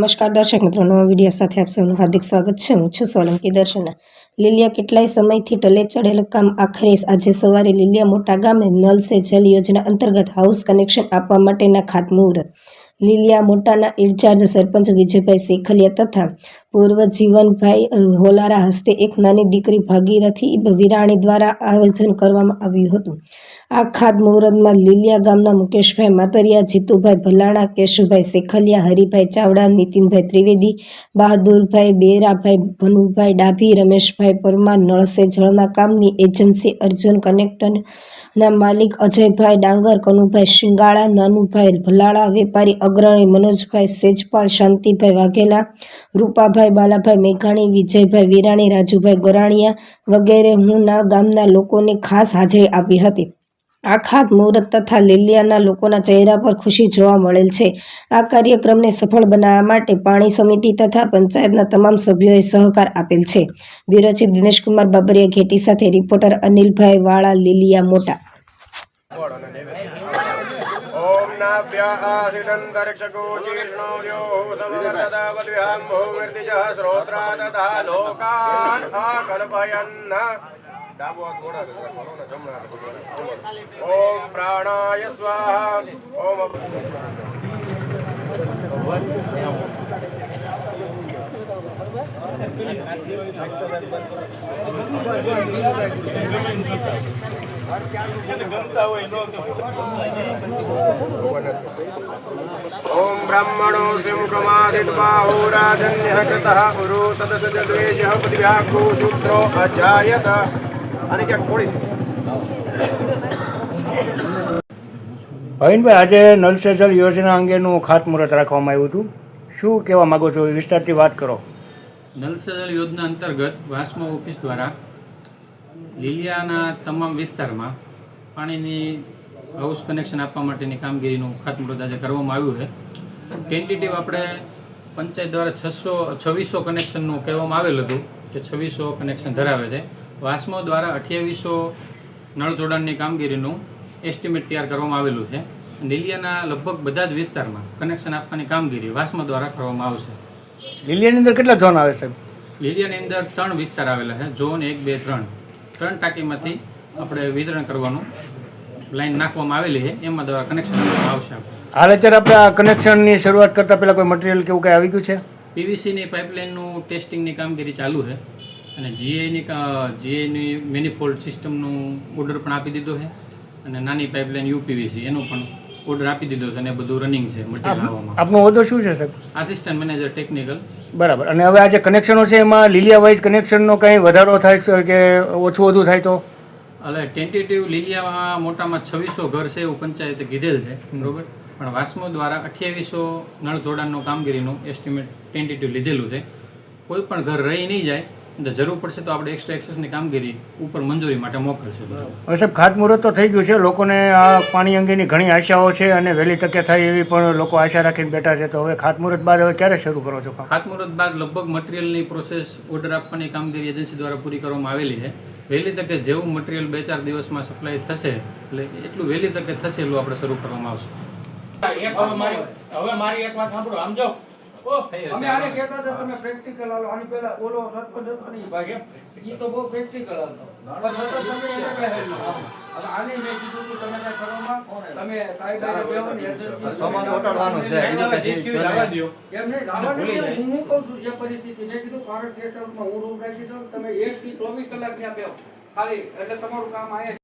નમસ્કાર દર્શક મિત્રો, નવા વીડિયો સાથે આપ સૌનું હાર્દિક સ્વાગત છે. હું છું સોલંકી દર્શના. લીલિયા કેટલાય સમયથી ટલે ચડેલ કામ આખરે આજે સવારે લીલિયા મોટા ગામે નલ સે જલ યોજના અંતર્ગત હાઉસ કનેક્શન આપવા માટેના ખાતમુહૂર્ત. લીલિયા મોટાના ઇન્ચાર્જ સરપંચ વિજયભાઈ શેખલિયા તથા પૂર્વ જીવનભાઈ હોલારા હસ્તે એક નાની દીકરી ભાગીરથી વિરાણી દ્વારા આયોજન કરવામાં આવ્યું હતું. આ ખાદ મુહૂર્તમાં લીલિયા ગામના મુકેશભાઈ માતરિયા, જીતુભાઈ ભલાણા, કેશુભાઈ શેખલિયા, હરિભાઈ ચાવડા, નીતિનભાઈ ત્રિવેદી, બહાદુરભાઈ બેરાભાઈ, ભનુભાઈ ડાભી, રમેશભાઈ પરમાર, નળસે જળના કામની એજન્સી, અર્જુન કનેક્ટરના માલિક અજયભાઈ ડાંગર, કનુભાઈ શિંગાળા, નાનુભાઈ ભલાળા વેપારી અગ્રણી મનોજભાઈ સેજપાલ, શાંતિભાઈ વાઘેલા, રૂપાભાઈ બાલાભાઈ મેઘાણી, વિજયભાઈ વિરાણી, રાજુભાઈ ગોરાણીયા વગેરે હુંના ગામના લોકોને ખાસ હાજરી આપી હતી. આ ખાત મુહૂર્ત તથા લીલિયાના લોકોના ચહેરા પર ખુશી જોવા મળેલ છે. આ કાર્યક્રમને સફળ બનાવવા માટે પાણી સમિતિ તથા પંચાયતના તમામ સભ્યોએ સહકાર આપેલ છે. બ્યુરો દિનેશકુમાર બાબરિયા ઘેટી સાથે રિપોર્ટર અનિલભાઈ વાળા, લીલિયા મોટા. ॐ नाभ्यासीदन्तरिक्षकोशीर्णोयोसमर्ददावद्भ्यां भूविर्दिशः श्रोत्रा तथा लोकान् आकल्पयन् ॐ प्राणाय स्वाहा ॐ ઓમ બ્રાહ્મણો સિંહકમાદિબાહોરાજન્ય કૃતઃ ગુરુ તદસદ્વેષ પૃથિવ્યાઘ્રો શૂદ્રો અજાયત અને ક્યાંક ખોડી હવિનભાઈ આજે નલ સેજલ યોજના અંગેનું ખાતમુહૂર્ત રાખવામાં આવ્યું હતું. શું કહેવા માગો છો? વિસ્તારથી વાત કરો. નલ સજલ યોજના અંતર્ગત વાસ્મો ઓફિસ દ્વારા લીલિયાના તમામ વિસ્તારમાં પાણીની હાઉસ કનેક્શન આપવા માટેની કામગીરીનું ખાતમુહૂર્ત આજે કરવામાં આવ્યું છે. ટેન્ટેટિવ આપણે પંચાયત દ્વારા છસો, છવ્વીસો કનેક્શનનું કહેવામાં આવેલું હતું કે છવ્વીસો કનેક્શન ધરાવે છે. વાસ્મો દ્વારા અઠ્યાવીસો નળ જોડાણની કામગીરીનું એસ્ટિમેટ તૈયાર કરવામાં આવેલું છે. લીલિયાના લગભગ બધા જ વિસ્તારમાં કનેક્શન આપવાની કામગીરી વાસ્મો દ્વારા કરવામાં આવશે. લીલિયાની અંદર કેટલા ઝોન આવે સાહેબ? લીલિયાની અંદર ત્રણ વિસ્તાર આવેલા છે ઝોન એક બે ત્રણ. ત્રણ ટાંકીમાંથી આપણે વિતરણ કરવાનું લાઈન નાખવામાં આવેલી છે એમાં દ્વારા કનેક્શન આવશે હાલ અત્યારે આપણે આ કનેક્શનની શરૂઆત કરતાં પહેલાં કોઈ મટીરિયલ કેવું કંઈ આવી ગયું છે? પીવીસીની પાઇપલાઇનનું ટેસ્ટિંગની કામગીરી ચાલુ છે અને જીએની જીએની મેનિફોલ્ડ સિસ્ટમનું ઓર્ડર પણ આપી દીધો છે અને નાની પાઇપલાઇન યુપીવીસી એનું પણ ઓર્ડર આપી દીધો છે અને બધું રનિંગ છે મટીરિયલ આવવામાં આપનો હોદ્દો શું છે સાહેબ? આસિસ્ટન્ટ મેનેજર ટેકનિકલ બરાબર. અને હવે આ જે કનેક્શનો છે એમાં લીલિયા વાઇઝ કનેક્શનનો કંઈ વધારો થાય છે કે ઓછું વધુ થાય તો? એટલે ટેન્ટેટિવ લીલિયામાં મોટામાં છવ્વીસો ઘર છે એવું પંચાયતે કીધેલ છે. બરોબર? પણ વાસ્મો દ્વારા અઠ્યાવીસો નળ જોડાણનું કામગીરીનું એસ્ટિમેટ ટેન્ટેટિવ લીધેલું છે. કોઈ પણ ઘર રહી નહીં જાય જરૂર પડશે તો આપણે એક્સ્ટ્રા એક્સેસની કામગીરી ઉપર મંજૂરી માટે મોકલશું. બરાબર હવે સાહેબ ખાતમુહૂર્ત તો થઈ ગયું છે. લોકોને આ પાણી અંગેની ઘણી આશાઓ છે અને વહેલી તકે થાય એવી પણ લોકો આશા રાખીને બેઠા છે. તો હવે ખાતમુહૂર્ત બાદ હવે ક્યારે શરૂ કરો છો ખાતમુહૂર્ત બાદ લગભગ મટીરિયલની પ્રોસેસ ઓર્ડર આપવાની કામગીરી એજન્સી દ્વારા પૂરી કરવામાં આવેલી છે. વહેલી તકે જેવું મટીરિયલ બે ચાર દિવસમાં સપ્લાય થશે એટલે એટલું વહેલી તકે થશે એટલું આપણે શરૂ કરવામાં આવશે. હવે મારી એક વાત સાંભળો. આમ જાઓ અમે આને કહેતા હતા તમે પ્રેક્ટિકલ આલો આની પહેલા ઓલો સરપંચ હતો ને ભાઈ ઈ તો બહુ પ્રેક્ટિકલ હતો. પણ સતત તમે એને કહેલું. હવે આને મેં કીધું કે તમે કાંઈ કરવામાં તમે સાહેબ સમાજ ઓટાડવાનો છે, કઈ એ જવા. એમ નહીં, જવા હું કહું છું જે પરિસ્થિતિ. મેં કીધું થિયેટરમાં હું રૂમ રાખી દઉં તમે એક થી ચોવીસ કલાક ત્યાં બેહો. ખાલી એટલે તમારું કામ આયા